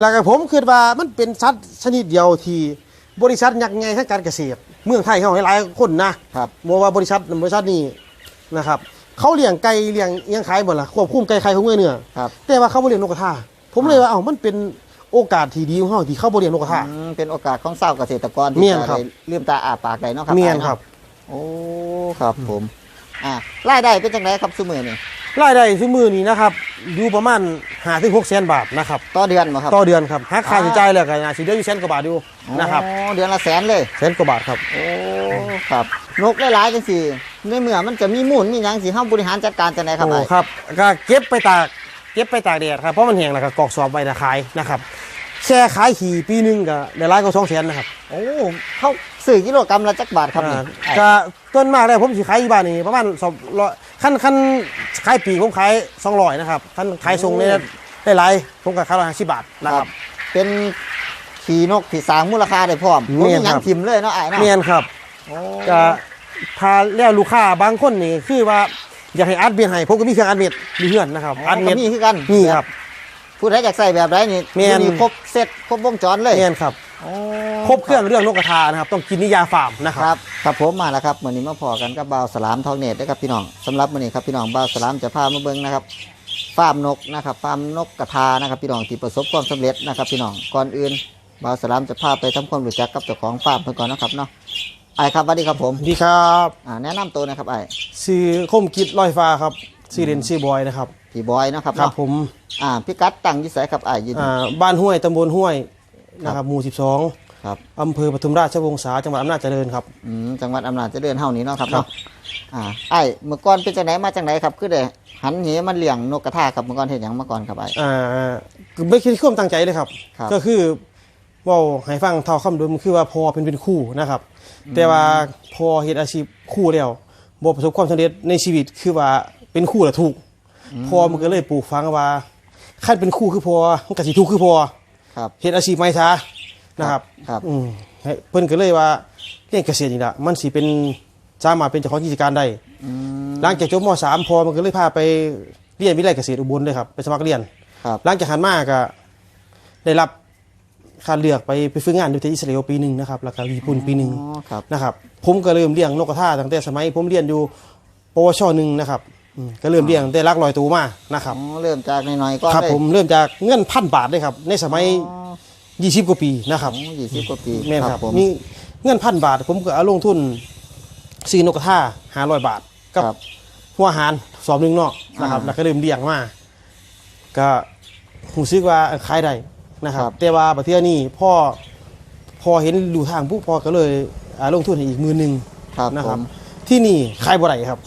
แล้วก็ผมคิดว่ามันเป็นสัตว์ชนิดเดียวที่บริษัทยักษ์ใหญ่ทางการเกษตร เมืองไทยเขาหลายๆคนนะครับบอกว่าบริษัทบริษัทนี้นะครับเขาเลี้ยงไก่เลี้ยงอิหยังขายหมดละควบคุมไก่ไข่ของเมื่อเนื้อครับแต่ว่าเขาบ่เลี้ยงนกกระทาผมเลยว่าเอ้ามันเป็นโอกาสที่ดีของเขาที่เขาบ่เลี้ยงนกกระทา อืมเป็นโอกาสของเศร้าวเกษตรกรที่เมียนจะครับ ได้ลืมตาอาปากได้เนาะครับเมียนอ้าครับ โอ้ครับผม อ่ารายได้เป็นจังไดครับซุมือนี่ รายได้ทุกมือนี้นะครับอยู่ประมาณ5ถึง6แสนบาทนะครับต่อเดือนบ่ครับ ต่อเดือนครับหักค่าใช้จ่ายแล้วก็น่าสิเดือนอยู่แสนกว่าบาทอยู่นะครับโอ้เดือนละแสนเลยแสนกว่าบาทครับ โอ้ครับนกหลายๆจังซี่ในเมื่อมันจะมีมูลมีหยังสิเฮาบริหารจัดการจังไดครับโอ้ไอ้ครับก็เก็บไปตากเก็บไปตากแดดครับเพราะมันแห้งแล้วก็กรอกสอบไว้นะขายนะครับแค่ขายขี่ปีหนึงก็ได้หลายกว่าสองแสนนะครับโอ้เขาซื้อกิโลกรัมละจักบาทครับนี่อ่าไอ้ก็ต้นมากเลยผมสิขายอยู่บ้านนี่ประมาณสองร้อย ขั้นขั้นขายปีผมขายสองร้อยนะครับขั้นขายส่งเนี่ยได้หลายผมก็ขายร้อยห้าสิบบาทนะคครัรับบเป็นขี่นกที่สร้างมูลค่าได้พร้อมเมียนบ่มีหยัคงรับทิ่มเลยเนาะไอ้เนาะเมียนครับโอ้ก็พาแล้วลูกค้าบางคนนี่คือว่าอยากให้อัดเบียนให้ผมก็มีเครื่องอัดเม็ดมีเพื่อนนะครับอัดก็เม็ดมีคือกันนี่ครับผู้ใดอยากใส่แบบไรนี่แม่นมีครบเซตครบวงจรเลยเมียนครับโอ้ ครบเครื่องเรื่องนกกระทานะครับ ต้องกินนิยาฟาร์มนะคครับรับครับผมมาแล้วครับวันนี้มาพอกันกับบ่าวสลามทองเนตด้วยครับพี่น้องสำหรับวันนี้ครับพี่น้องบ่าวสลามจะพามาเบิ่งนะครับฟาร์มนกนะครับฟาร์มนกกระทานะครับพี่น้องที่ประสบความสำเร็จนะครับพี่น้องก่อนอื่นบ่าวสลามจะพาไปทำความรู้จักกับเจ้าของฟาร์มเพื่อนก่อนนะครับเนาะไอ้ครับสวัสดีครับผมดีครับอ่าแนะนำตัวนะครับไอ้ชื่อคมกิจลอยฟ้าครับชื่อเล่นชื่อบอยนะครับพี่บอยนะครับครับเนาะผมอ่าพี่กัดตั้งอยิ่ไสครับไอ้ยินอ่าบ้านห้วยตำบลห้วย นะครับหมู่ 12ครับอำเภอปทุมราชวงศาจังหวัดอำนาจเจริญครับอืมจังหวัดอำนาจเจริญเฮานี้เนาะครับครับเนาะอ่าไอ้เมื่อก่อนเป็นจังไหนมาจังไหนครับคือได้หันเหมันเลี้ยงนกกระทาครับเมื่อก่อนเห็นหยังมาก่อนครับไอ้ อ่าไม่คิดความตั้งใจเลยครับ ครับ ก็คือเว่าให้ฟังเท่าคำเดิมคือว่าพอเป็นเป็นคู่นะครับ แต่ว่าพอเฮ็ดอาชีพคู่แล้วบ่ประสบความสำเร็จในชีวิตคือว่าเป็นคู่แล้วถูกพอมันก็เลยปลูกฝังว่าคันเป็นคู่คือพอมันก็สิถูกคือพอ ครับเฮ็ดอาชีพใหม่ซะนะครับครับอืมให้เพิ่นก็เลยว่าเรื่องเกษตรนี่ล่ะมันสิเป็นสามารถเป็นเจ้าของกิจการได้อืมหลังจากจบม .3 พอมันก็เลยพาไปเรียนวิทยาลัยเกษตรอุบลเลยครับไปสมัครเรียนครับหลังจากหันมาก็ได้รับการเลือกไปไปฝึกงานอยู่ที่อิสราเอลปีหนึ่งนะครับแล้วก็ญี่ปุ่นปีหนึ่งอ๋อครับนะครับผมก็เริ่มเลี้ยงนกกระทาตั้งแต่สมัยผมเรียนอยู่ปวชหนึ่งนะครับ อืมก็เริ่มเลี้ยงตั้งแต่รักลอยตัวมานะครับ อ๋อเริ่มจากน้อยๆก่อนครับเลยผมเริ่มจากเงินพันบาทเลยครับ ในสมัย อ๋อ20 กว่าปีนะครับยี่สิบกว่าปีแม่นครับผม มีเงินพันบาท ผมก็เอาลงทุนซื้อนกกระทาหาร้อยบาทกับครับหัวอาหารสอบหนึ่งเนาะนะครับอ่าแล้วก็เริ่มเลี้ยงมาก็ผมซึกว่าเออขายได้นะครับครับแต่ว่าประเทศนี้พ่อพอเห็นดูทางปุ๊บพอก็เลยอ่าลงทุนให้อีกมือหนึ่งครับนะผครับมที่นี่ขายบ่ได้ครับ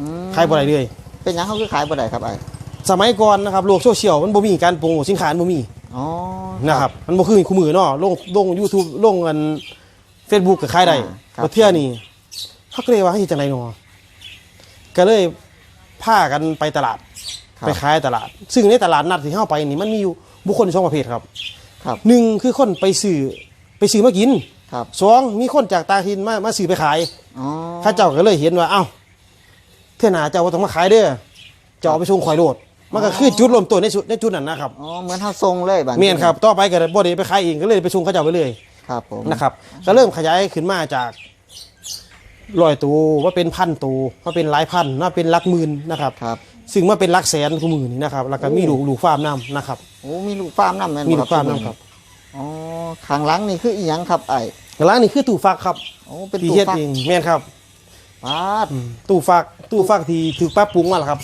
อืมขายบ่ได้เลย เป็นหยังเขาคือขายบ่ได้ครับไอ้สมัยก่อนนะครับโลกโซเชียลมันบ่มีการโปรโมทสินค้ามันบ่มีอ๋อนะครับมันบ่คือคู่มือเนาะลงลง YouTube ลงกัน Facebook ก็ขายได้อ่าครับประเทศนี้เขาก็เลยว่าให้จังไดเนาะก็เลยพากันไปตลาด ครับไปขายตลาด ซึ่งในตลาดนัดที่เข้าไปนี่มันมีอยู่บุคคลสองประเภทครับครับหนึ่งคือคนไปซื้อไปซื้อมากินครับสองมีคนจากต่างถิ่นมามาซื้อไปขายอ๋อข้าเจ้าก็เลยเห็นว่าเอ้า เท่าหนาเจ้าบ่ต้องมาขายเด้อเจ้าเอาไปส่งข่อยโลดมันก็คือจุดเริ่มต้นในจุดในจุดนั้นนะครับอ๋อเหมือนเฮาทรงเลยบัดเมียนครับต่อไปก็บ่ได้ไปขายเองก็เลยไปส่งเข้าเจ้าไปเลยครับผมนะครับก็เริ่มขยายขึ้นมาจากร้อยตัวว่าเป็นพันตัวว่าเป็นหลายพันว่าเป็นหลักหมื่นนะครับครับซึ่งมาเป็นหลักแสนกูมือนี่นะครับแล้วก็มีลูกลูกฟาร์มนํนะครับโอ้มีลูกฟาร์มนำแม่นมีบ่ลูกฟาร์มนํครับอ๋อข้างหลังนี่คืออีหยังครับไอ้ร้านนี้คือตู้ฟักครับโอ้เป็นที่ตู้เฮ็ดฟักเองแม่นครับ ปาดตู้ฟักตู้ฟักที่ถูกปรับปรุงมาแล้วครับ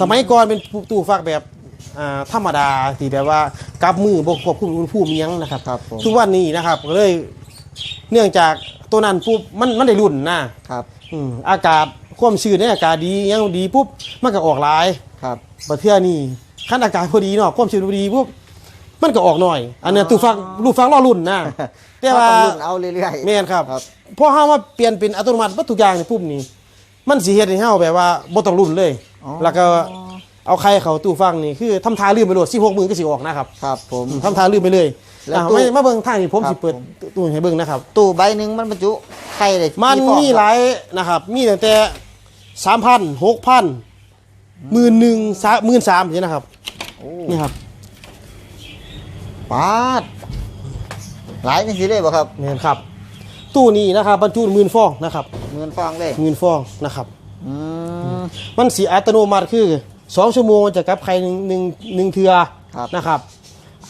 สมัยก่อนเป็นตู้ฟักแบบอ่าธรรมดาที่แบบว่ากับมือบกควบคุมอุณหภูมิอิหยังนะครับ ครับผม ทุกวันนี้นะครับก็เลยเนื่องจากตัวนั้นปุ๊บมันมันได้รุ่นนะครับ อืมอากาศความชื้นในอากาศดีอิหยังดีปุ๊บมันก็ออกหลาย ครับประเทศนี้ขั้นอากาศพอดีเนาะความชื้นพอดีปุ๊บมันก็ออกหน่อย อันเนี้ยตู้ฟักลูกฟักรอรุ่นนะแต่ว่าเขต้องรุ่นเอาเรื่อยๆแม่นครับ ครับ พอเฮามาเปลี่ยนเป็นอัตโนมัติวัตถุกอย่างนี่ปุ๊บนี่มันสิเฮ็ดให้เฮาแบบว่าบ่ต้องรุ่นเลย อ๋อ แล้วก็เอาใครเข้าตู้ฟังนี่คือทำทาลืมไปโหลด16มื้อก็สิออกนะครับครับผม ทำทาลืมไปเลยแล้วอะตู้ไม่มาเบิ่งทางนี่ผมครับสิเปิดผม ตู้ให้เบิ่งนะครับ ตู้ใบหนึ่งมันบรรจุไข่ได้มันกี่ฟองมีครับหลายนะครับ มีตั้งแต่3,000 6,000หมื่นหนึ่งสามหมื่นสามนี่นะครับโอ้นี่ครับปาดหลายนี่สิเลยบ่ครับแม่นครับ ตู้นี้นะครับบรรจุหมื่นฟองนะครับหมื่นฟองเลยหมื่นฟองนะครับอืมมันสีอัตโนมัติคือสองชั่วโมงจะกลับใครหนึ่งหนึ่งหนึ่งเทือครับนะครับ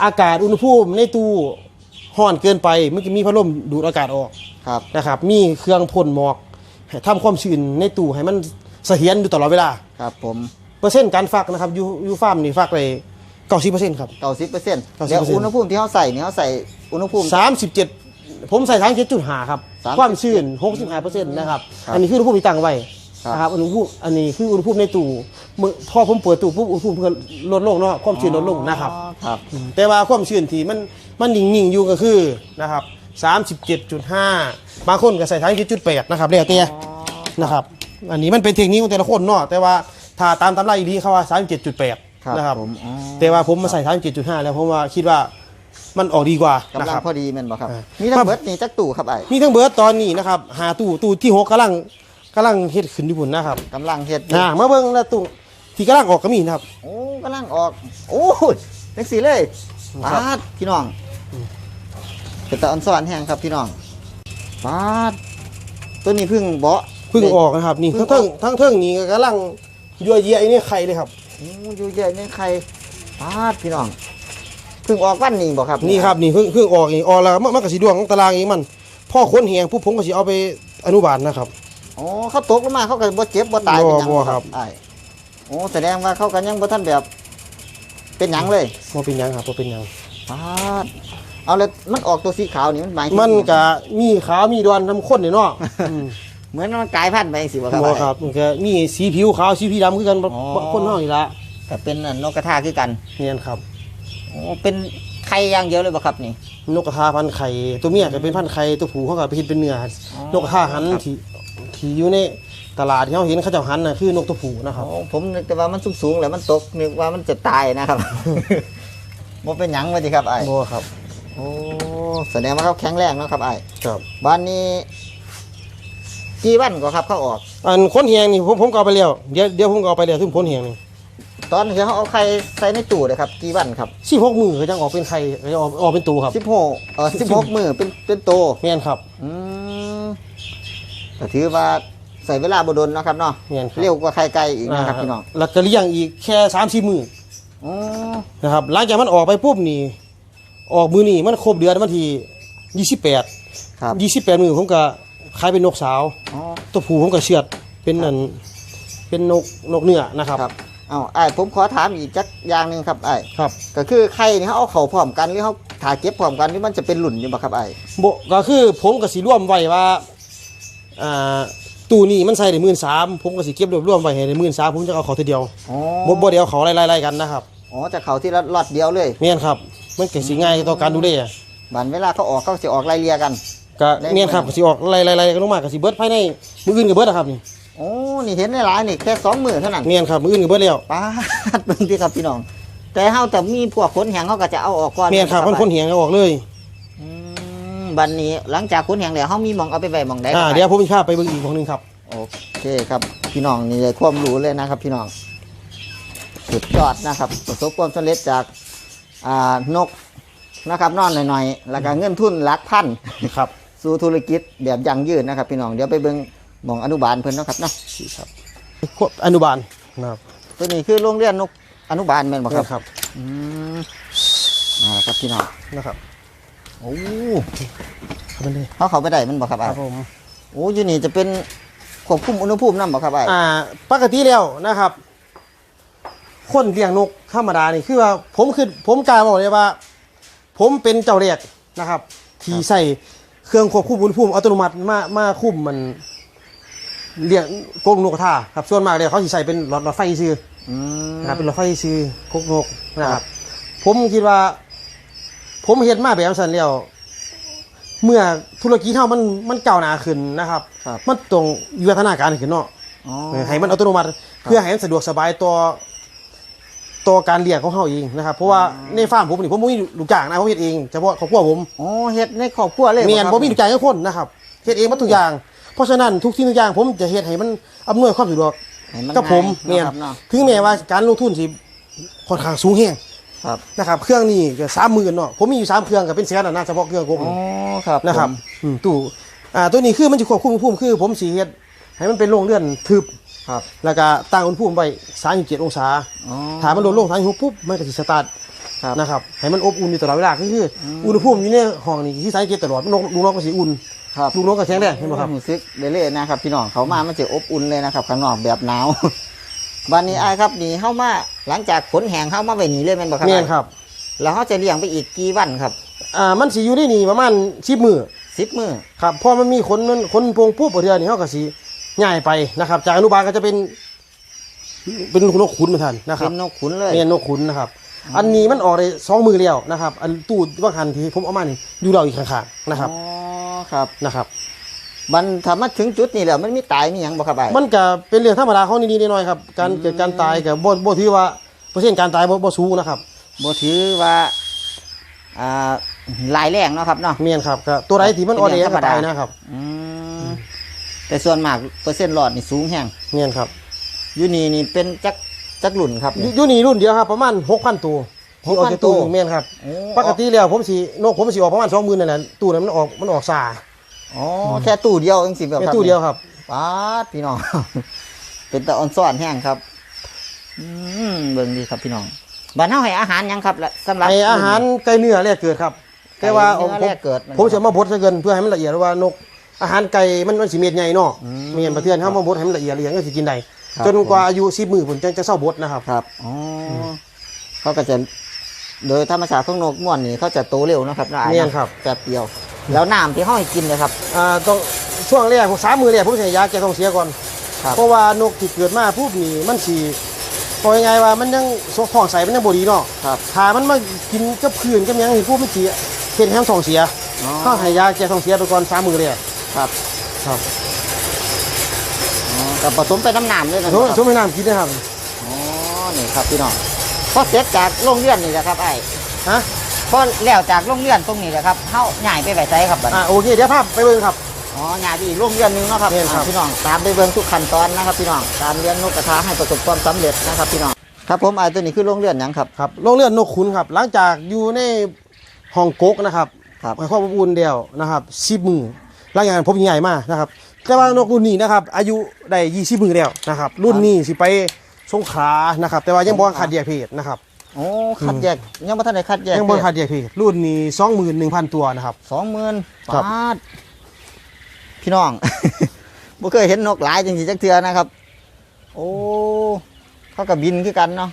อากาศอุณหภูมิในตู้ห้อนเกินไปมันจะมีพัดลมดูดอากาศออกครับนะครับ มีเครื่องพ่นหมอกให้ทำความชื้นในตู้ให้มันเสถียรอยู่ตลอดเวลาครับ ผมเปอร์เซ็นต์การฟักนะครับยูยูฟาร์มนี่ฟักไปเก้าสิบเปอร์เซ็นต์ครับเก้าสิบเปอร์เซ็นต์90%แล้วอุณหภูมิที่เขาใส่นี่เขาใส่อุณหภูมิสามสิบเจ็ด ผมใส่ทั้งเจ็ดจุดห้าครับ37ความชื้นหกสิบห้าเปอร์เซ็นต์นะครับ ครับอันนี้คืออุณหภูมิที่ตั้งไว้ครับ นะครับอุณหภูมิอันนี้คืออุณหภูมิในตู้เมื่อพอผมเปิดตู้ปุ๊บอุณหภูมิเพิ่นลดลงเนาะความชื้นลดลงนะครับอ๋อครับ แต่ว่าความชื้นที่มันมันนิ่งๆอยู่ก็คือนะครับ37.5บางคนก็ใส่ทั้ง7.8นะครับแล้วแต่นะครับ อันนี้มันเป็นเทคนิคของแต่ละคนเนาะแต่ว่าถ้าตามตำราอีดีเขาว่า ครับ37.8นะครับผมอ๋อ แต่ว่าผมมาใส่37.5 แล้วผมว่าคิดว่า มันออกดีกว่านะกำลัคงรับ พอดีแม่นบ่ครับ อ่ามี มีทั้งเบิดนี่จักตู่ครับไอ้มีทั้งเบิร์ดตอนนี้นะครับหาตู้ตู้ที่หกกำลังกำลังเฮ็ดขึ้นอยู่พุ่นนะครับกำลังเฮ็ดอยู่อ่ามาเบิ่งแล้วตู้ที่กำลังออกก็มีนะครับ โอ้กำลังออก โอ้ยจังสีเลยครัปาบดพี่น้องเป็นตาอันสวรรค์แห้งครับพี่น้องปาดตัวนี้เพึ่งเบาะ เพิ่งออกนะครับนี่เพิ่ทั้งงออกเทิงทั้งเทิงนี่ก็กำลังยั่วเยียไอ้นี่ไข่เลยครับ โอ้อยู่เยอะนี่ใครปาดพี่น้องเพึ่งออกวันนี้บ่ครับนี่ครับนี่เพิ่งเพิ่งออกนี่ออกแล้วมันมันก็สีดวงของตารางนี้มันพ่อค้นแหงปุ๊บผมก็สิเอาไปอนุบาลนะครับโอ้เขาตกลงมาเขาก็บ่เจ็บบ่ตายบ่เป็นหยังบ่ครับไอ้โอ้แสดงว่าเขาก็ยังบ่ทันแบบ เป็นหยังเลยว่าเป็นหยังครับว่าเป็นหยัง ปาดเอาเลยมันออกตัวสีขาวนี่มันหมายถึงมันก็มีขาวมีดอนทำข้นนี่เนาะอืมเหมือนมันกลายพันธุ์ไปสิบ่ครับบ่ไอ้ครับมันก็มีสีผิวขาวสีผิวดำคือกันอ๋อคนเฮานี่ละก็เป็นอันนกกระทาคือกัน เนียนครับโอ้เป็นไข่อย่างเดียวเลยบ่ครับนี่ นกกระทาพันธุ์ไข่ตัวเมียก็เป็นพันธุ์ไข่ตัวผู้เขาก็ไปเฮ็ดเป็นเนื้อออนกกระทาหันครับที่ที่อยู่ในตลาดที่เขาเห็นเขาเจ้าหันน่ะคือนกตัวผู้นะครับโอ้ผมนึกแต่ว่ามันสูงๆแล้วมันตกนึกว่ามันจะตายนะครับบ่เป็นหยังว่าสิครับไอ้บ่ครับโอ้แสดงว่าเขาแข็งแรงเนาะครับไอ้ครับบ้านนี้กี่วันก็ครับเขาออกอันค้นแหงนี่ผมผมก็เอาไปแล้วเดี๋ยวเดี๋ยวผมก็เอาไปแล้วถึงพ้นแหงนี่ ตอนที่เขาเอาไข่ใส่ในตู้เลยครับกี่วันครับสิบหกมือก็จังออกเป็นไข่ก็จะออกออกเป็นตัวครับสิบหกเออสิบหกมือเป็นเป็นโตแม่นครับอืมก็ถือว่าใส่เวลาบดนเนาะครับเนาะแม่นครับเร็วกว่าไข่ไก่อีกนะครับพี่น้องแล้วก็เลี้ยงอีกแค่สามสี่มืออ๋อนะครับหลังจากมันออกไปปุ๊บนี่ออกมือนี่มันครบเดือนวันที่ยี่สิบแปดครับยี่สิบแปดมือผมก็ขายเป็นนกสาว อ๋อ ตัวผู้ผมก็เชือดเป็นนั่นเป็นนกนกเนื้อนะครับครับ เอาไอ้ายผมขอถามอีกจักอย่างหนึ่งครับไอ้ายครับก็คือไข่นี่เขาเอาเข่าพร้อมกันหรือเขาถ่ายเก็บพร้อมกันหรือมันจะเป็นหลุ่นอยู่บ่ครับไอ้ายบก็คือผมก็สิร่วมไว้ว่าอ่าตู้นี่มันใส่ได้หมื่นสามผมก็สิเก็บรวบรวมไว้ให้ได้หมื่นสามผมจะเอาเขาทีเดียวอ๋อบ่บ่เดียวเขาไล่ๆๆกันนะครับอ๋อจะเข่าที่ละล็อตเดียวเลยเมียนครับมันเกิดสิง่ายต่อการดูแลบันเวลาเขาออกเขาจะออกไล่เลียกัน ก็ได้เมียนครับก็สิออกไล่ๆๆกันลงมาก็สิเบิดภายในมื้ออื่นก็เบิดนะครับนี่ โอ้นี่เห็นในหลายนี่แค่สองมือเท่านั้นเมียนครับมื้ออื่นก็เบิดแล้วป้าดเบิ่งที่ครับพี่น้อง แต่เฮาแต่มีพวกขนแหงเขาก็จะเอาออกก่อนเมียนครับมันคนเหียงก็ออกเลยอืมบันนี้หลังจากขนแหงแล้วเฮามีหมองเอาไปไว้หมองใดอ่าครับเดี๋ยวผมจะพาไปเบิ่งอีกของหนึงครับ โอเคครับพี่น้องนี่เลยความรู้เลยนะครับ พี่น้องสุดยอดนะครับประสบความสำเร็จจากอ่านกนะครับนอนหน่อยๆแล้วก็เงินทุนหลักพัน ครับ สู่ธุรกิจแบบยั่งยืนนะครับ พี่น้องเดี๋ยวไปเบิ่งห มองอนุบาลเพิ่นเนาะครับเนาะครับควบอนุบาลนะครับตัวนี้คือโรงเรียนนกอนุบาลแม่นบ่ครับครับอืมอ่าครับพี่น้องนะครับโอ้ครับมันเลยเขาเข้าไปได้มันบ่ครับคอ้ารับยผมโอ้อยู่นี่จะเป็นควบคุมอุณหภูมินำบ่ครับอ้ายอ่าปกติแล้วนะครับ คนเลี้ยงนกธรรมดานี่คือว่าผมคือผมกล้าบอกเลยว่า ผมเป็นเจ้าแรกนะครับ ที่ใส่เครื่องควบคุมอุณหภูมิอัตโนมัติมามาคุมมัน เลี้ยงกรงนกกระทาครับส่วนมากเลยเขาสิใส่เป็นหลอดหลอดไฟซื้ออืม นะครับเป็นหลอดไฟซื้อกกนกนะครับผมคิดว่า ผมเห็นมาแบบสันแล้วเมื่อธุรกิจเฮามันมันก้าวหน้าขึ้นนะครับ ครับ มันต้องวิวัฒนาการขึ้นเนาะ อ๋อเออให้มันอัตโนมัติเพื่อให้มันสะดวกสบายต่อต่อการเลี้ยงของเฮาเองนะครับ เพราะว่าในฟาร์มผมนี่ผมบ่มีลูกจ้างนะผมเฮ็ดเองเฉพาะครอบครัวผมอ๋อเฮ็ดในครอบครัวเลยเมียนครับบ่มีลูกจ้างทุกคนนะครับเฮ็ดเองหมดทุกอย่าง เพราะฉะนั้นทุกสิ่งทุกอย่างผมจะเฮ็ดให้มันอำนวยความสะดวกให้นกับผมง่ายเมียนนะครับเนาะถึงแม้ว่าการลงทุนสิค่อนข้างสูงแฮงครับนะครับเครื่องนี้ก็สามหมื่นเนาะผมมีอยู่สามเครื่องก็เป็นแสนอะนะเฉพาะเครื่องผมอ๋อครับนะครับผมอืมตู้อ่าตัวนี้คือมันจะควบคุมอุณหภูมิคือ ผมสีเฮ็ดให้มันเป็นโรงเรือนทึบ ครับแล้วก็ตั้งอุณหภูมิไว้37องศาอ๋อถ้ามันลดลงทางหุบปุ๊บมันก็สิสตาร์ทครับนะครับให้มันอบอุ่นอยู่ตลอดเวลาก็คือออุณหภูมิอยู่ในห้องนี่ที่37ตลอดลูกลูกน้องก็สิอุ่น ครับลูกน้องก็แข็งแรงเห็นบ่ครับรู้สึกเดเล่นะครับพี่น้องเขามามันจะอบอุ่นเลยนะครับข้างนอกแบบหนาววันนี้ไอ้ายครับนี่เข้ามาหลังจากขนแหงเข้ามาไว้นี่เลยแม่นบ่ครับแม่นครับ แล้วเขาจะเลี้ยงไปอีกกี่วันครับ อ่ามันสิอยู่ในนี่ประมาณ10มื้อสิบมื้อครับพอมันมีขนมันขนโปร่งปุ๊บเดือนนี้เฮาก็สิย้ายไปนะครับ จากอนุบาลก็จะเป็น เป็นนกขุนเหมือนกันนะครัเป็บนนกขุนเลยเมียนนกขุนนะครับอันนี้มันออกได้สองมือแล้วนะครับ อันตู้บางคันที่ผมเอามานี่อยู่เราอีกข้างๆนะครับอ๋อ ครับนะครับมันถ้ามาถึงจุดนี้แล้วมันมีตายมีหยังบ่ครับไอ้ายมันก็เป็นเรื่องธรรมดาของนิดๆหน่อยๆครับการเกิดการตายกับบ่บ่ถือว่าเปอร์เซ็นต์การตายบ่บ่สูงนะครับบ่ถือว่าอ่าลายแรงเนาะครับเนาะ เมียนครับก็ตัวใดที่มันอ่อนแอเป็นเรื่องธรรมก็ดาตายนะครับอืมแต่ส่วนมากเปอร์เซ็นต์รอดนี่สูงแฮงเมียนครับอยู่นี่นี่เป็นจักจักรุ่นครับอยู่นี่อยู่นี่รุ่นเดียวครับประมาณ6,000ตัว ที่ออกจากตู้6,000ตัวเมียนครับโอ้ปกติแล้วผมสินกผมสิออกประมาณ20,000นั่นแหละตู้นั้นมันออกมันออกซาอ๋อแค่ตู้เดียวเองสิแบบแค่ครับตู้เดียวครับป๊าดพี่น้อง เป็นตะออนซ่อนแห้งครับ อืมเบิ่งดีครับพี่น้องบ้านเฮาให้อาหารหยังครับและสำหรับให้อาหารไก่เนื้อแรกเกิดครับไก่แต่ว่าเนื้อผมแรกเกิดมันผมจะมาบดซะเกินเพื่อให้มันละเอียดว่านกอาหารไก่มันมันสิเม็ดใหญ่เนาะอืมเมียนประเทือนเฮามาบดให้มันละเอียดละเอียดก็สิกินได้ครับจนกว่าอายุ10มื้อผมจังจะเศร้าบดนะครับครับอ๋ออเขาก็จะ โดยธรรมชาติของนกม่วนนี่เขาจะโตเร็วนะครับนะอ้ายเมียนเนาะครับแป๊บเดียว แล้วน้ำที่ห้อยกินเลยครับ อ่าต้องช่วงแรกผมสามมื้อแรกผมสิให้ยาแก้ท้องเสียก่อน ครับ เพราะว่านกที่เกิดมาปุ๊บนี่มันสิพอยังไงว่ามันยังท้องใสมันยังบ่ดีเนาะครับถ้ามันมากินกับพื้นกับหยังนี่ปุ๊บมันสิเห็นแฮมท้องเสียอ๋อเฮาให้ยาแก้ท้องเสียไปก่อนสามมื้อแรกครับครับอ๋อกับผสมไปน้ำน้ำด้วยนะคสมรับสมให้น้ำกินนะครับอ๋อนี่ครับพี่น้อง พอเสร็จจากโรงเรียนนี่แหละครับไอ้ฮะพอแล้วจากโรงเรียนตรงนี้แหละครับเฮาย้ายไปไว้ไสครับบัดนี้อ่าโอเคเดี๋ยวภาพไปเบิ่งครับ อ๋อหยาดอีกโรงเรียนหนึงเนาะครับเรียนครับ อ่าพี่น้องตามไปเบิ่งทุกขั้นตอนนะครับ พี่น้องการเลี้ยงนกกระทาให้ประสบความสำเร็จนะครับพี่น้องครับผมไอ้ตัวนี้คือโรงเรียนหยังครับครับโรงเรือนนกขุนครับ หลังจากอยู่ในห้องกกนะครับครับให้ความอบอุ่นเดียวนะครับสิบมือหลังจากนั้นผมใหญ่มากนะครับ แต่ว่านกรุ่นนี้นะครับ อายุได้ยี่สิบมือแล้วนะครับ รุ่นนี้สิไป สงขลานะครับ แต่ว่ายังบ่ขาดแยกเพศนะครับ โอ้คัดแยกยังบ่ทันได้คัดแยกยังบ่ขาดแยกเพศรุ่นนี้สองหมื่นหนึ่งพันตัวนะครับสองหมื่นครับบาทพี่น้องบ่เคยเห็นนกหลายจังซี่จักเทื่อนะครับ โอ้เขาก็บินคือกันเนาะ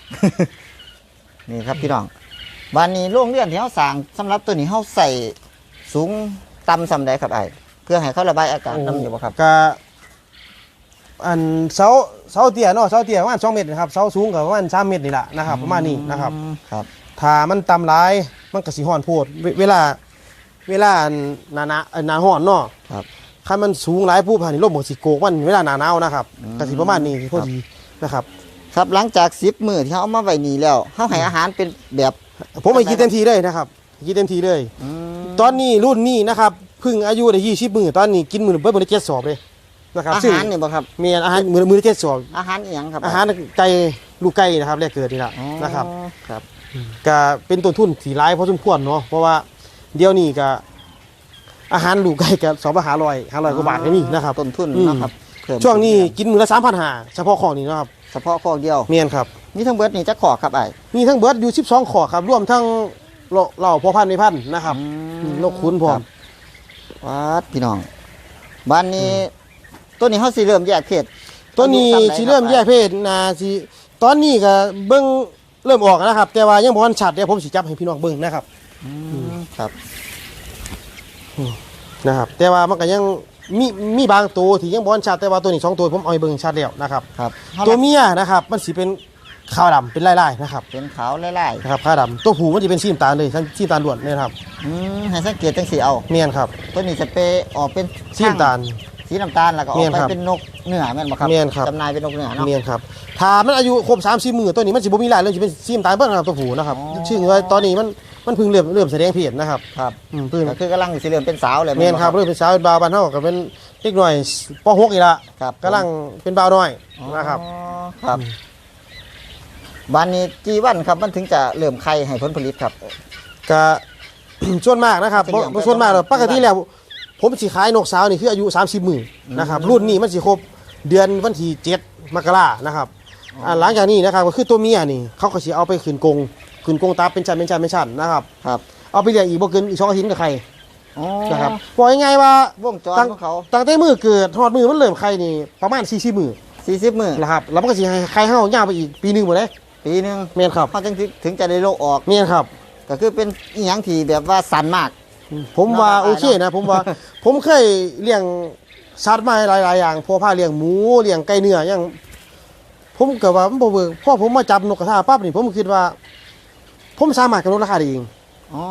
นี่ครับพี่น้องบ้านนี้โรงเรียนที่เฮาสร้างสำหรับตัวนี้เฮาใส่สูงต่ำส่ำใดครับไอ้เพื่อให้เขาระบายอากาศนำอยู่บ่ครับก็อันเสา เสาเตี้ยเนาะเสาเตี้ยประมาณสองเมตรนะครับเสาสูงก็ประมาณสามเมตรนี่แหละนะครับประมาณนี้นะครับอืมครับ ถ้ามันต่ำร้ายมันก็สิฮ้อนโพดเวเวลา เวลาหนาหนาเอ่อหนาฮ้อนเนาะครับคันมันสูงหลายปุ๊บหันนี่ลมมันสิโกกมันเวลาหนาหนาวนะครับก็สิประมาณนี้พอดีนะครับ ครับหลังจากสิบมือที่เขาเอามาไว้นี่แล้วเขาให้อาหารเป็นแบบผมไปกินเต็มทีเลยนะครับกินเต็มทีเลย อืมตอนนี้รุ่นนี้นะครับเพิ่งอายุได้ยี่สิบมือตอนนี้กินมือเบิ้ลมือละเจ็ดสอบเลย นะครับอาซึ่งหารนี่บ่ครับ มีอาหารมือมือละเจ็ดสอบอาหารอีหยังครับอาหารไก่ลูกไก่นะครับแรกเกิดนี่แหละอ๋อนะครับครับ ก็เป็นต้นทุนที่ร้ายพอสมควรเนาะเพราะว่าเดี๋ยวนี้ก็อาหารลูกไก่กับสองพันห้าร้อยห้าร้อยกว่าบาทก็มีนะครับต้นทุนอืมนะครับเพิ่มช่วงนี้กินมือละสามพันห้าเฉพาะของนี้นะครับเฉพาะข้อเดียว เมียนครับมีทั้งเบิดนี่จะขอครับไอ้มีทั้งเบิร์ดอยู่สิบสองขอครับรวมทั้งเหล่าเหล่าพ่อพันธุ์ในพันธุ์นะครับอืมนกขุนพร้อมครับวัดพี่น้องบ้านนี้ ตัวนี้เขาสิเริ่มแยกเพศตัวนี้อายุสิส่ำใดคบเริ่มแยกเพศนาสิตอนนี้ก็เบิ้งเริ่มออกนะครับ แต่ว่ายังบ่ทันชัดเดี๋ยวผมสิจับให้พี่น้องเบิ้งนะครับอืมครับนะครับ แต่ว่ามันก็ยังมีมีบางตัวที่ยังบ่ทันชัดแต่ว่าตัวนี้สองตัวผมเอาให้เบิ้งชัดแล้วนะครับ ครับตัวเมียนะครับ มันสิเป็นขาวดำเป็นลายๆนะครับเป็นขาวไล่นะครับขาวดำตัวผู้มันจะเป็นสีน้ำตาลเลยทั้งสีน้ำตาลล้วนเนี่ยนะครับๆอืมให้สังเกตจังสีเอา เมียนครับ ตัวนี้จะไปออกเป็นสีน้ำตาล สีน้ำตาลแล้วก็ออเมีกยนไปครับเป็นนกเนื้อแม่นบ่ครับเมียนครับจำหนายเป็นนกเนื้อเนาะเมียนครับถ้ามันอายุครบ3 4มื้อตัวนี้มันสิบ่มีลายเลยสิเป็นสีน้ำตาลเบิ่งนะครับตัวผู้นะครับอ๋อชื่อว่าตอนนี้มันมันเพิ่งเริ่มเริ่มแสดงเพศนะครับครับอืมเพิ่งก็คือกำลังสิเริ่มเป็นสาวเลยเมียนครับเริ่มเป็นสาวเป็นบ่าวบ้านเฮาก็เป็นเด็กหน่อยป .6 อีกละครับกำลังเป็นบ่าวน้อยนะครับอ๋อครับบานนี้กี่วันครับมันถึงจะเริ่มไข่ให้ผลผลิตครับก็ส่วนมากนะครับเป็นอย่างบ่ส่วนมากแล้วเป็นปกติแล้ว ผมสิขายนกสาวนี่คืออายุ 30มื้อนะครับรุ่นนี้มันสิครบเดือนวันที่7มกรานะครับอ่าหลังจากนี้นะครับก็คือตัวเมียนี่เขาก็สิเอาไปขึ้นกรงขึ้นกรงตาเป็นชั้นเป็นชั้นเป็นชั้นนะครับครับ เอาไปเลี้ยงอีกบ่เกินอีกสองอาทิตย์กับใครอ๋อนะครับบอกง่ายๆว่าวงจรตั้งของเขาตั้งแต่มือเกิดฮอดมือมันเริ่มไข่นี่ประมาณ40มื้อ40มื้อนะครับแล้วมันก็สิให้ไข่เฮายาวไปอีกปีหนึงหมดเลยปีหนึงแม่นครับเขาจึงถึงจะได้โลกออกแม่นครับ ก็คือเป็นอีหยังที่แบบว่าสันมาก ผมว่าน่าสนใจโอเคนะ ผมว่า ผมเคยเลี้ยงสัตว์มาหลายๆอย่างพอพาเลี้ยงหมูเลี้ยงไก่เนื้ออย่างผมก็ว่ามันบ่เวิร์กพอผมมาจับนกกระทาปั๊บนี่ผมคิดว่า ผมสามารถกำหนดราคาได้เองอ๋อ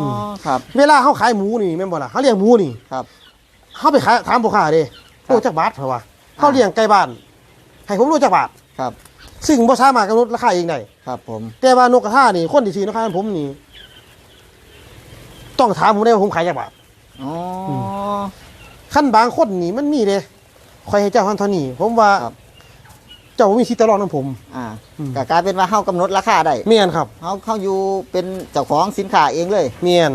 อมครับ เวลาเขาขายหมูนี่แม่นบ่ล่ะเขาเลี้ยงหมูนี่ครับเขาไปขายถามพ่อค้าเด้ครับโอ้จักบาทเพราะว่าเขาเลี้ยงไก่บ้านให้ผมรู้จักบาทครับ ซึ่งบ่สามารถกำหนดราคาเองได้ครับ ผม แต่ว่านกกระทานี่คนที่ซื้อนกกระทาผมนี่ ต้องถามผมได้ว่าผมขายจักบาทอ๋ออ ขั้นบางคนนี่มันมีเลยคอยให้เจ้าทันเท่านี้ผมว่า ครับ เจ้าบ่มีสิทธิ์ตลอดนํผม อ่าอืม ก็กลายเป็นว่าเฮากำหนดราคาได้เมียนครับเฮาเขาอยู่เป็นเจ้าของสินค้าเองเลย เมียน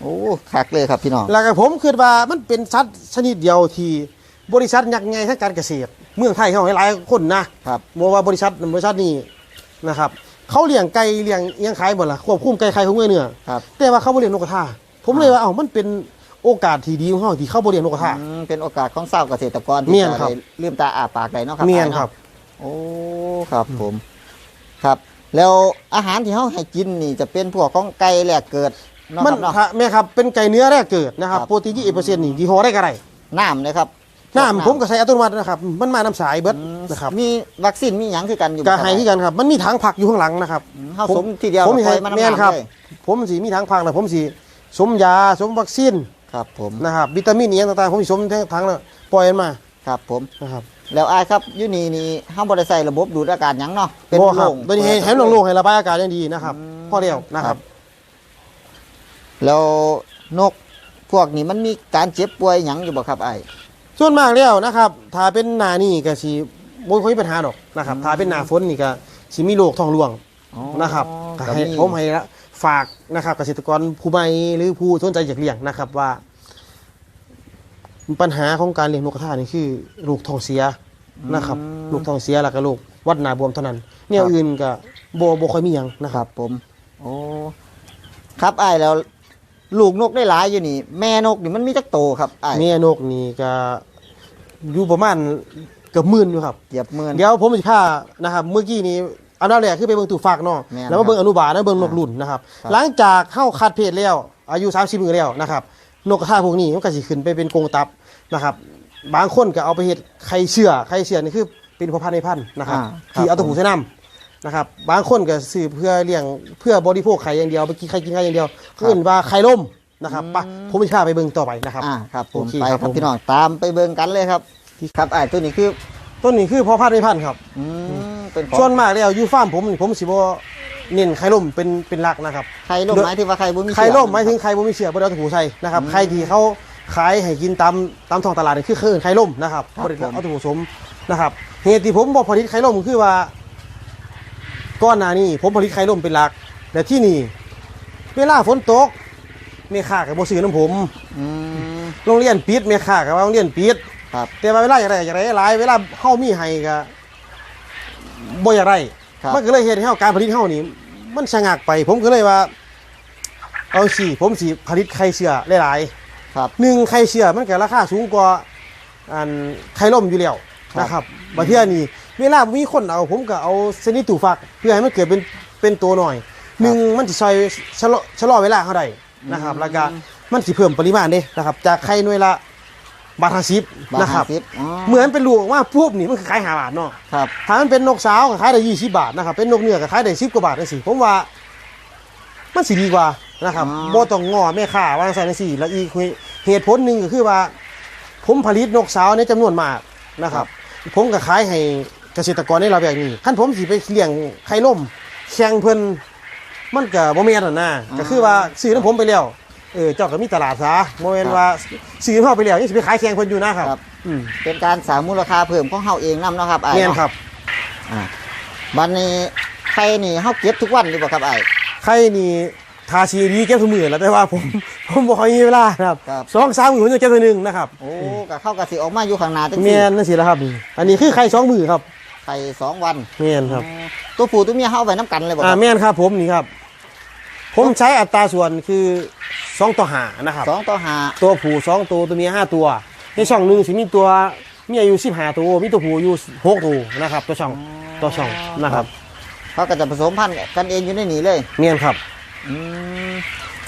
โอ้คักเลยครับพี่น้องแล้วก็ผมคิดว่ามันเป็นสัตว์ชนิดเดียวที่บริษัทยักษ์ใหญ่ทางการเกษตร เมืองไทยเขาให้หลายคนนะครับบ่ว่าบริษัทบริษัทนี้นะครับ เขาเลี้ยงไก่เลี้ยงเอียงขายหมดล่ะควบคุมไก่ไข่ของเนื้อครับ แต่ว่าเขาบ่เลี้ยงนกกระทา ผมเลยว่าเอ้ามันเป็นโอกาสที่ดีของเขาที่เขาบ่เลี้ยงนกกระทา อืมเป็นโอกาสของชาวเกษตรกรเมีที่ยนจะครับ ได้ลืมตาอาปากได้เนาะครับเมียนอ้าะครับ โอ้ครับผม ครับ แล้วอาหารที่เฮาให้กินนี่จะเป็นพวกของไก่แหลกเกิดเนาะมัคนรับเนาะ ถ้าแม่ครับเป็นไก่เนื้อแรกเกิดนะครับครับ โปรตีน21%นี่ยี่ห้อได้ก็ได้น้ำนะครับน้ำผมก็ใช้อัตโนมัตินะครับ มันมาน้ำสายเบิดอืมนะครับมีวัคซีนมีหยังคือกันอยู่กาบ่คไฮรับที่กันครับ มันมีถังผักอยู่ข้างหลังนะครับ อืมเฮาสมทีเดียวผมมีปล่ให้อยมาน้ำแม่นน้ำครับ เลยผมสีมีถังผักแล้วผมสี สมยาสมวัคซีนครับผมนะครับวิตามินอหย่างต่างๆผมสิสมทั้งถังแล้วปล่อยมันมาครับผมนะครับแล้วอายครับอยูนี่นี่เฮาบ่ได้ใส่ระบบดูดอากาศหยังเนาะเป็นบ่ครับโล่งตัวนี้ให้ให้มันโล่งๆให้ระบายอากาศได้ดีนะครับอืมพอเดียวนะครับ แล้วนกพวกนี้มันมีการเจ็บป่วยหยังอยู่บ่ครับไอ้าย ส่วนมากแล้วนะครับ ถ้าเป็นหนานี่ก็สิบ่ค่อยมีปัญหาดอกนะครับ ถ้าเป็นหนาฝนนี่ก็สิมีโรคท้องร่วงอ๋อนะครับก็ก็ให้มีผมให้ละ ฝากนะครับเกษตรกรผู้ใหม่หรือผู้สนใจอยากเลี้ยงนะครับว่า ปัญหาของการเลี้ยงนกกระทานี่คือลูกท้องเสียนะครับลูกท้องเสียแล้วก็ลูกวัดหนาบวมเท่านั้น เนี่ยอื่นก็บ่บ่ค่อยมีหยังนะคครัรับ บผม โอ้ ครับไอ้ายแล้ว ลูกนกได้หลายอยู่นี่ แม่นกนี่มันมีจักโตครับไอ้ายแม่นกนี่ก็อยู่ประมาณเกือบหมื่นอยู่ครับ เกียบหมื่นเดี๋ยวผมสิพานะครับ เมื่อกี้นี้ อันดับแรกคือไปเบิ่งตู้ฝากเนาะแม่นแล้วมาเบิ่งอนุบาลแล้วเบิ่งนกรุ่นนะครับ ครับ หลังจากเข้าคัดเพศแล้ว อายุ 30มื้อแล้วนะครับ นกกระทาพวกนี้มันก็สิขึ้นไปเป็นกรงตับนะครับ บางคนก็เอาไปเฮ็ดไข่เชื่อไข่เชื่อนี่คือเป็นพ่อพันธุ์ในพันธุ์นะครับ อ่าที่เอาครัตัวบหูใส่น้ำนะครับ บางคนก็ซื้อเพื่อเลี้ยงเพื่อบริโภคไข่อย่างเดียวไปกินไข่กินไข่อย่างเดียวคืออื่นว่าไข่ล่มนะครับไปผมจะพาไปเบิ่งต่อไปนะครับ อ่าครับผมโอเคไปครับครับผม พี่น้องตามไปเบิ่งกันเลยครับครับไอ้ายตัวนี้คือต้นนี้คือพ่อพันธุ์ในพันธุ์ครับ อืม เป็นของส่วนมากแล้วอยู่ฟาร์มผมนี่ผมสิบ่เน้นไข่ล่มเป็นเป็นหลักนะครับไข่ล่มหมายถึงว่าไข่บ่มีเชื้อไข่ล่มหมายถึงไข่บ่มีเชื้อบ่ได้เอาตะปูใส่นะครับไข่ที่เขาขายให้กินตามตามท้องตลาดนี่คือคือไข่ล่มนะครับบ่ได้เอาตะปูสมนะครับเหตุที่ผมบ่ผลิตไข่ล่มคือว่าก่อนหน้านี้ผมผลิตไข่ล่มเป็นหลักแต่ที่นี่เวลาฝนตกแม่ค้าก็บ่ซื้อน้ำผมอืมโรงเรียนปิดแม่ค้าก็ว่าโรงเรียนปิดครับแต่ว่าเวลาอยากได้อยากได้หลายเวลาเฮามีให้ก็บ่ อยากได้ครับ มันก็เลยเฮ็ดให้เฮาการผลิตเฮานี่มันชะงักไป ผมก็เลยว่า เอาสิผมสิผลิตไข่เสือหลายครับ ๆหนึ่งไข่เสือมันก็ราคาสูงกว่าอันไข่ล่มอยู่แล้วครับ นะครับบางเทื่อนี่เวลามีคนเอา ผมก็เอาชนิดตู่ฟัก เพื่อให้มันเกิดเป็นเป็นตัวหน่อยหนึ่งมันสิซอยชะลอชะลอเวลาเขาได้นะครับแล้วก็มันสิเพิ่มปริมาณเด้นะครับ จากไข่หน่วยละ บาทห้าสิบบาทนะครับห้าสิบอ๋อเหมือนเป็นลูกออกมาปุ๊บนี่มันคือขายหาบาทเนาะครับถ้ามันเป็นนกสาวก็ขายได้ยี่สิบาทนะครับเป็นนกเหนือก็ขายได้สิบกว่าบาทนั่นสิผมว่า มันสิดีกว่านะครับอ๋อบ่ต้องงอแม่ค้าวางใส่ในสี่แล้วอีกเหตุผลหนึ่งก็คือว่า ผมผลิตนกสาวในจำนวนมากนะครับ ผมก็ขายให้เกษตรกรในระแวกนี้ขั้นผมสิไปเลี้ยงไข่ล่มแข่งเพิ่นมันก็บ่แม่นหั่นนะก็คือว่าซื้อน้ำผมไปแล้ว เออเจ้าก็มีตลาดซะบ่แม่นว่าซื้อเฮาไปแล้วยังสิไปขายแข่งเพิ่นอยู่นะครับครับ อืมเป็นการสร้างมูลค่าเพิ่มของเฮาเองนํเนาะครับไอ้ายแม่นเนาะครับอ่าวันนี้ไข่นี่เฮาเก็บทุกวันหรือบ่ครับไอ้ใครนี่ทาชีดีเก็บทุกมือแล้วแต่ว่าผม ผมบ่ค่อยมีเวลานะครับครับ สองสามมือผมจะเก็บตัวหนึงนะครับโอ้ก็เข้ากับสิออกมาอยู่ข้างหน้าจังเมีซี่ยนนั่นสิละครับนี่อันนี้คือใครสองมือครับไข่สองวันเมียนครับอ๋อตัวผู้ตัวเมียเฮาเอาไว้น้ำกันเลยบ่คอ่ารับ เมียนครับผมนี่ครับ ผมใช้อัตราส่วนคือสองต่อหานะครับสองต่อห้าตัวผู้สองตัวตัวเมียห้าตัว ในช่องหนึ่งสิมีตัวเมียอยู่สิบห้าตัวมีตัวผู้อยู่หกตัวนะครับ ตัวช่องตัวช่องนะครับเขาก็จะผสมพันธุ์กันเองอยู่ในนี้เลยเมียนครับอืม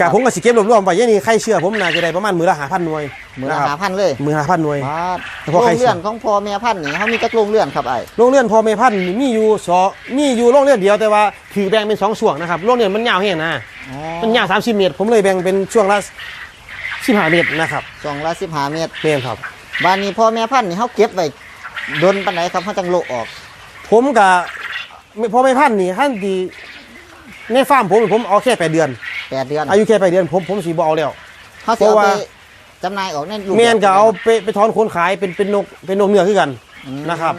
กะผมก็สิเก็บรวบรวมไปอยังนี้ใครเชื่อผมน่าจะได้ประมาณมือละหาพันหน่วยมือละนะคหารับพันเลยมือหาพันหน่วยบาทเฉโรพาะไข่งเสี่เลื่ยองนของพ่อแม่พันธุ์นี่เขามีจักโรงเลื่อนครับไอ้โรงเรียนพอเมพันธุ์นี่มีอยู่สอมีอยู่โรงเรียนเดียวแต่ว่าถือแบ่งเป็นสองช่วงนะครับโรงเรียนมันยาวแห้งนะอ๋อมันยาวสามสิบเมตร ผมเลยแบ่งเป็นช่วงละสิบห้าเมตรนะครับสองละสิบห้าเมตรเมียนครับบ้านนี้พ่อแม่พันธุ์นี่เขาเก็บไว้ดนปันไหนครับเขาจังโละออก ผมกับพอไม่พันธุ์นี่ท่านดี ในฟาร์มผมผมเอาแค่แปดเดือน แปดเดือนอายุแค่แปดเดือนผมผมสีบเอาแล้วเขาจะเอาเพราะไปว่าจำหน่ายออกในรูปเมียนก็เอาไปไปถอนขนขายเป็นเป็นนกเป็นนกเหนือคือกันอืมนะครับ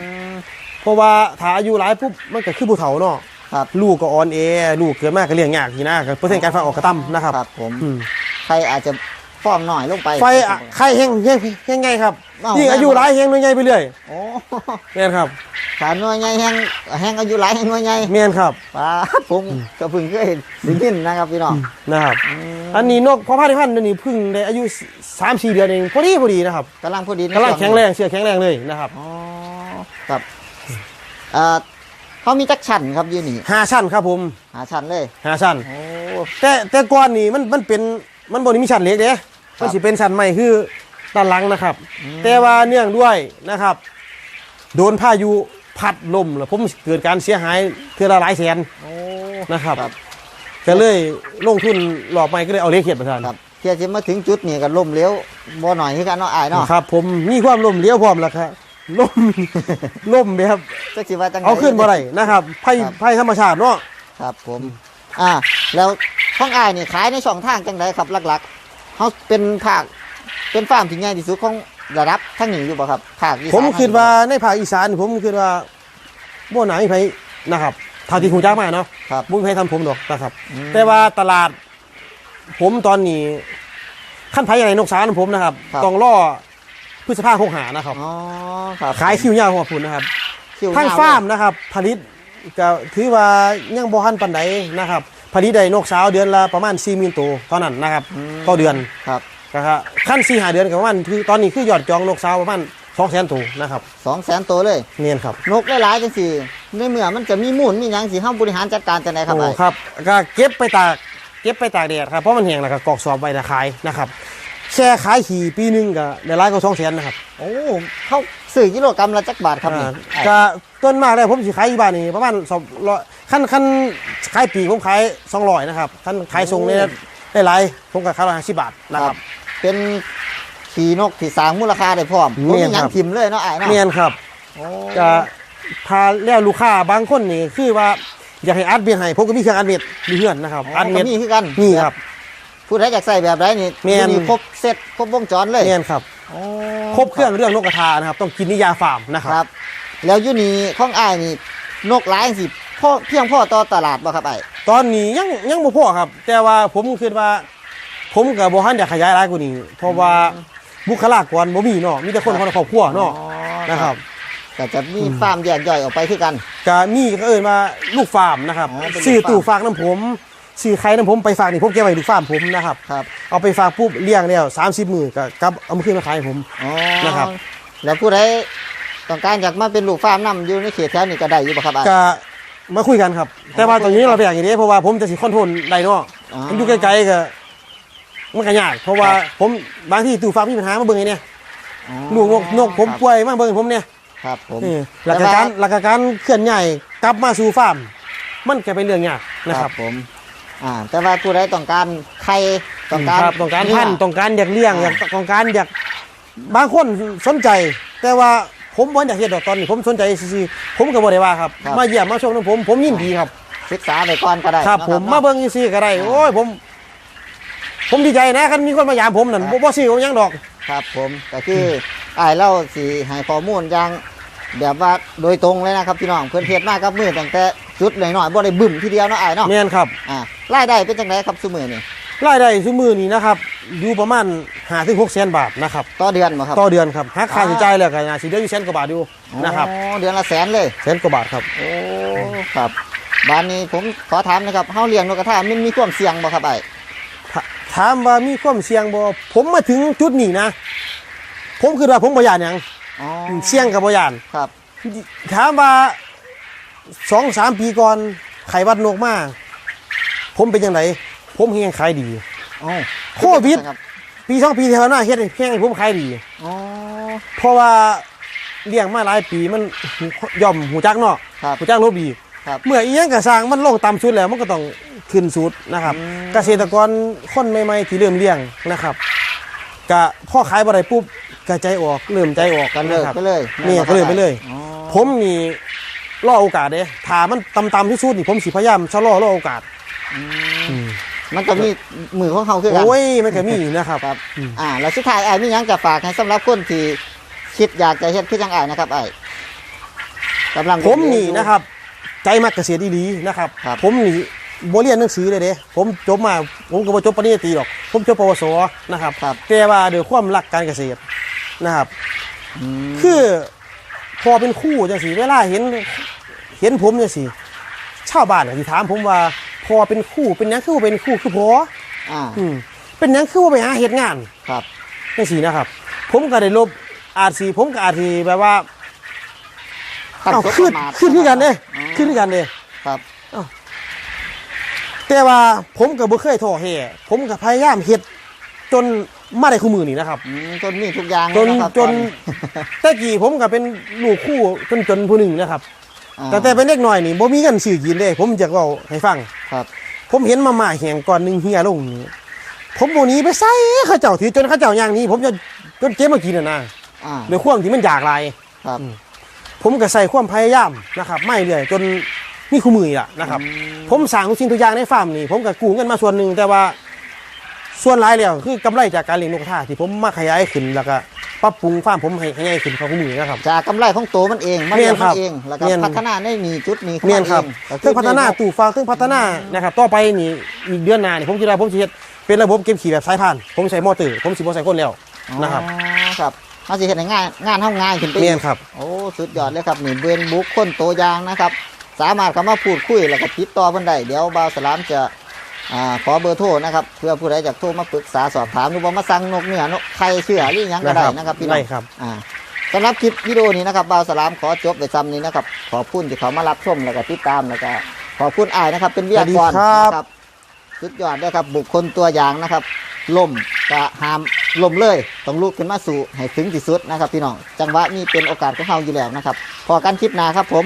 เพราะว่าถ้าอายุหลายปุ๊บมันก็คือภูเขาเนาะครับลูกก็อ่อนแอลูกเกิดมากก็เลี้ยงยากทีนะก็เปอร์เซ็นต์การฟักออกกระตั้มนะครับครับผมอืมใครอาจจะฟอร์มหน่อยลงไปไฟอะไข่แห้งแห้งแห้งไงครับเอ้ายิ่งอายุหลายแห้งน้อยใหญ่ไปเรื่อยโอ้เมียนครับ ขาหน่วยใหญ่แห้งแห้งอายุหลายแห้งหน่วยใหญ่เมียนครับป้าดผมก็เพิ่งเคยเห็นได้ยินนะครับพี่น้องนะครับมอันนี้นกพอพันธุ์พันธุ์นี่เพึ่งได้อายุสามสี่เดือนเองพอดีพอดีนะครับกำลังพอดีในกำลังช่วแข็งแรงเสือแข็งแรงเลยนะครับอ๋อครับเอ่อเขามีจักชั้นครับอยูนี่ห้าชั้นครับผมหาชั้นเลยห้าชั้นโอ้แต่แต่ก่อนนี่มันมันเป็นมันบนมีชั้นเล็กเด้มันสิเป็นชั้นใหม่คือด้านหลังนะครับ แต่ว่าเนื่องด้วยนะครับ โดนพายุ พัดลมแล้วผมเกิดการเสียหายเทือละหลายแสนโอ้ นะครับครับ ก็เลยลงทุนหลอกใหม่ก็เลยเอาเล็กเขียดประทานครับเที่ยจะมาถึงจุดนี้ก็ล่มเหลี้ยวบ่หน่อยคือกันเนาะอายเนาะครับ ผมมีความล่มเลี้ยวพร้อมแล้วครับล่มล่มแบบจักสิว่าจังไดเอาขึ้นบ่ได้นะครับภัยครับภัยธรรมชาติเนาะครับผม อ่า แล้วข้องอายนี่ขายในช่องทางจังไดครับหลักๆเขาเป็นภาคเป็นฟาร์มที่ใหญ่ที่สุดของ ระดับทั้งนี้อยู่บ่ครับภาคอีสานผมคิดว่าในภาคอีสานนี่ผมคิดว่าบ่หนามีไผนะครับเท่าที่หูจ้ามาเนาะครับบ่มีไผทำผมดอกนะครับอืมแต่ว่าตลาด ผมตอนนี้ขั้นไผอะไรนกสารของผมนะครับครับต้องล่อพฤษภาคงหานะครับอ๋อครับขายคิวยาวหัวพุ่นนะครับคิวทางยวฟาร์มนะครับ ผลิตก็ถือว่ายังบ่ทันปานใดนะครับ ผลิตได้นกสาวเดือนละประมาณ40,000ตัวเท่านั้นนะครับต่อเดือนครับ นะครับขั้น4 5เดือนก็ประมาณคือตอนนี้คือยอดจองนกสาวประมาณ200,000ตัวนะครับสองแสนตัวเลยเนียนครับ นกหลายๆจังสี่ในเมื่อมันจะมีมูลมีหยังสิเฮาบริหารจัดการจังไดครับโอ้อ้ายครับก็เก็บไปตากเก็บไปตากแดดครับเพราะมันแห้งแล้วก็กรอกสอบไว้นะขายนะครับแช่ขายขี่ปีหนึงก็ได้หลายกว่า200,000นะครับโอ้เขาซื้อกิโลกรัมละจักบาทครับนี่อ่าอ้ายก็ต้นมากเลยผมสิขายอยู่บ้านนี่ประมาณ200ขั้นขั้นขายปีผมขาย200นะครับขั้นขายส่งเนี่ยได้หลายผมก็ขาย150บาทนะครับ เป็นขี่นกที่สร้างมูลค่าได้พร้อมแม่บ่นมีหยัคงรับทิมเลยเนาะอ้ายเนาะเนียนครับโอ้ก็พาแล้วลูกค้าบางคนนี่คือว่าอยากให้อัดเบียร์ให้ผมก็มีเครื่องอัดเม็ดมีเพื่อนนะครับอ๋ออัดเม็ดก็มีคือกันนี่ครับ ผู้ใดอยากใส่แบบใดนี่แม่นมีครบเซ็ตครบวงจรเลยเนียนครับโอ้ครบเครื่องเรื่องนกกระทานะครับ ต้องกินนิยาฟาร์มนะครับครับ แล้วอยูนี่ของอ้ายนี่นกหลายสิพ่อเพียงพ่อต่อตลาดบ่ครับอ้ายตอนนี้ยังยังบ่พอครับ แต่ว่าผมคิดว่า ผมกับบ่ฮันอยากขยายรายกว่านี้ เพราะว่าบุคลากรบ่มีเนาะมีแต่คนคนในครอบครัวเนาะอ๋อนะครับก็จะมีฟาร์มแยกย่อยออกไปคือกันก็มีก็เอิ้นว่าลูกฟาร์มนะครับอ๋อเป็นลูกซื้อฟาร์มตู้ฝากน้ำผมซื้อไข่น้ำผมไปฝากนี่ผมเก็บไว้ลูกฟาร์มผมนะครับครับเอาไปฝากปุ๊บเลี้ยงแล้ว30มื้อก็กลับเอามาคืนมาขายให้ผมอ๋อนะครับ แล้วผู้ใดต้องการอยากมาเป็นลูกฟาร์มนํอยู่ในเขตแถวนี้ก็ได้อยู่บ่ครับอ้ายก็มาคุยกันครับ แต่ว่าตรงนี้เราไปอย่างนี้เพราะว่าผมจะสิคอนโทรลได้เนาะอ๋อมันอยู่ไกลๆก็ มันก็ยาก เพราะว่าผมบางที่ตู้ฟ้ามีปัญหามาเบิ่งไอ้เนี่ยอ๋อลูกนกนกผมครับป่วยมาเบิ่งผมเนี่ยครับผมนี่หลักการหลักการเคลื่อนย้ายกลับมาสู่ฟาร์มมันก็เป็นเรื่องยากนะครับผมอ่าแต่ว่าผู้ใดต้องการไข่ต้องการครับต้องการพันธุ์เต้องการอยากเลี้ยงอ่าอยากต้องการอยากบางคนสนใจ แต่ว่าผมบ่อยากเฮ็ดดอกตอนนี้ผมสนใจซื่อๆผมก็บ่ได้ว่าครับ มาเยี่ยมมาชมน้ำผมผมยินดีครับ ศึกษาไปก่อนก็ได้ครับนะผมเนะมาเบิ่งซื่อๆก็ได้โอ้ยผม ผมดีใจนะคันมีคนมายามผมนั่นบ่บ่ซื้อผมยังดอก ครับผมก็คืออ้ายเล่าสิให้ข้อมูลอย่างแบบว่าโดยตรงเลยนะครับพี่น้องเพิ่นเฮ็ดมากับมือตั้งแต่จุดหน่อยๆบ่ได้บึ้มทีเดียวเนาะอ้ายเนาะแม่นครับอ่ารายได้เป็นจังไดครับซุมื้อนี่รายได้ซุมือนี้นะครับอยู่ประมาณ5ถึง6แสนบาทนะครับ ต่อเดือนบ่ครับ ต่อเดือนครับหักค่าอ่าใช้จ่ายแล้วก็น่าสิเดือนอยู่แสนกว่าบาทอยู่นะครับ อ๋อเดือนละแสนเลย แสนกว่าบาทครับ โอ้ครับบ้านนี้ผมขอถามนะครับเฮาเลี้ยงนกกระทามันมีความเสี่ยงบ่ครับไอ้ ถถามว่ามีความเสี่ยงบ่ผมมาถึงจุดนี้นะ ผมคือว่าผมบ่ยานหยังอ๋อเสี่ยงกับบ่ยาน ครับถามว่าสองสามปีก่อนไข้หวัดนกมาผมเป็นยังไงผมเฮงขายดี อ๋อโควิด ครับปีสองปีที่ผ่านมาเฮ็ดให้แพงให้ผมขายดี อ๋อเพราะว่าเลี้ยงมาหลายปีมันย่อมหูจักเนาะครับ หูจักลบดี ครับเมื่ออีหยังกระสร้างมันลงต่ำสุดแล้วมันก็ต้องขึ้นสุดนะครับ อืม เกษตรกรคนใหม่ๆที่เริ่มเลี้ยงนะครับกะพ่อขายบ่ได้ปุ๊บกระใจออกเริ่มใจออกกันเลินะกครับ ไปเลยนี่ก็เลยไปเลย อ๋อผมนี่รอโอกาสเด้ถ้ามันต่ำๆที่สุดนี่ผมสิพยายามชะลอรอโอกาส อืมมันก็มีมือของเขาคือกัน โอ้ยมันก็มีนะครับ ครับ อืม อ่า แล้วสุดท้ายไอ้มีหยังจะฝากให้สำหรับคนที่คิดอยากจะเฮ็ดคือจังไอ้นะครับไอ้กำลังผมนี่นะครับ ใจมักเกษตรดีๆนะครับครับ ผมนี่บ่เรียนหนังสือเลยเด้ผมจบมาผมก็บ่จบปริญญาตรีหรอกผมจบปวสนะครับครับ แต่ว่าด้วยความรักการเกษตรนะครับมคือพอเป็นครู่จังสีเวลาเห็นเห็นผมจังสีชาวบ้านที่ถามผมว่าพอเป็นครู่เป็นหยังคือว่าเป็นครู่คือพออ่าอืมเป็นหยังคือว่าไปหาเหตุงาน ครับ จังสีนะครับ ผมก็ได้ลบอาจสีผมก็อาจสีแบบว่า ตั้งเอ้าตัวขึ้นประมาทขึ้นที่กันเด้อ๋อขึ้นที่กันเด้ครับแต่ว่าผมก็บ่เคยท้อแท้ผมก็พยายามเฮ็ดจนมาได้คู่มือนี่นะครับอืมจนมีทุกอย่างจนเลยะครับจนตอแต่กี้ผมก็เป็นลูกคู่จนจนผู้หนึ่งนะครับอ่าแต่แต่เป็นเด็กน้อยนี่บ่มีเงินซื้อกินเด้ผมจะเว้าให้ฟังครับ ผมเห็นมาม่าแห้งก่อนหนึงเฮียลงนี่ผมบ่หนี้ไปใส่เขาเจ้าถือจนเขาเจ้าย่างหนี้ ผมจะจนเก็บมากินน่ะนะอ่าด้วยความที่มันอยากหลายครับ ผมก็ใส่ความพยายามนะครับไม่เรื่อยจนมีคู่มือนี่ล่ะนะครับ ผมสั่งทุกสิ่งทุกอย่างในฟาร์มนี่ผมก็กู้เงินมาส่วนหนึ่งแต่ว่าส่วนหลายแล้วคือกำไรจากการเลี้ยงนกกระทาที่ผมมาขยายขึ้นแล้วก็ปรับปรุงฟาร์มผมให้ให้ใหญ่ขึ้นเขาคู่มือนะครับ จากกำไรของตัวมันเองมันเมีเลี้ยยนงครัมับนเองแล้วก็เมียนพัฒนาในนี่จุดนี้ของเมียนครับก็เครื่องพัฒนาตู้ฟางเครื่องพัฒนานะครับต่อไปนี่อีกเดือนหน้านี่ผมคิดว่าผมจะเฮ็ดเป็นระบบเก็บขี่แบบสายพาน ผมใช้มอเตอร์ผมสิบ่ใส่คนแล้วนะครับอ๋อครับ เขาสิเฮ็ดให้ง่ายงานเฮาง่ายขึ้นไปอีก เมียนครับ โอ้ สุดยอดเลยครับนี่เบนบุคคลตัวอย่างนะครับ สามารถเข้ามาพูดคุยแล้วก็ติดต่อเพิ่นได้เดี๋ยวบ่าวสลามจะอ่าขอเบอร์โทรนะครับ เพื่อผู้ใดอยากโทรมาปรึกษาสอบถามหรือว่ามาสั่งนกเนื้อนกไข่เชื่อหรือหยังก็ได้นะครับพี่น้องได้ครับ อ่าสำหรับคลิปวิดีโอนี้นะครับบ่าวสลามขอจบไปซ้ำนี้นะครับขอบคุณที่เขามารับชมแล้วก็ติดตามแล้วก็ขอบคุณอ้ายนะครับเป็นวิทยากรสวัสดีครับ นะครับ สุดยอดเลยครับ บุคคลตัวอย่างนะครับล่มกะห้ามล่มเลยต้องลุกขึ้นมาสู่ให้ถึงที่สุดนะครับพี่น้องจังหวะนี้เป็นโอกาสของเราอยู่แล้วนะครับพอกันคลิปหน้าครับผม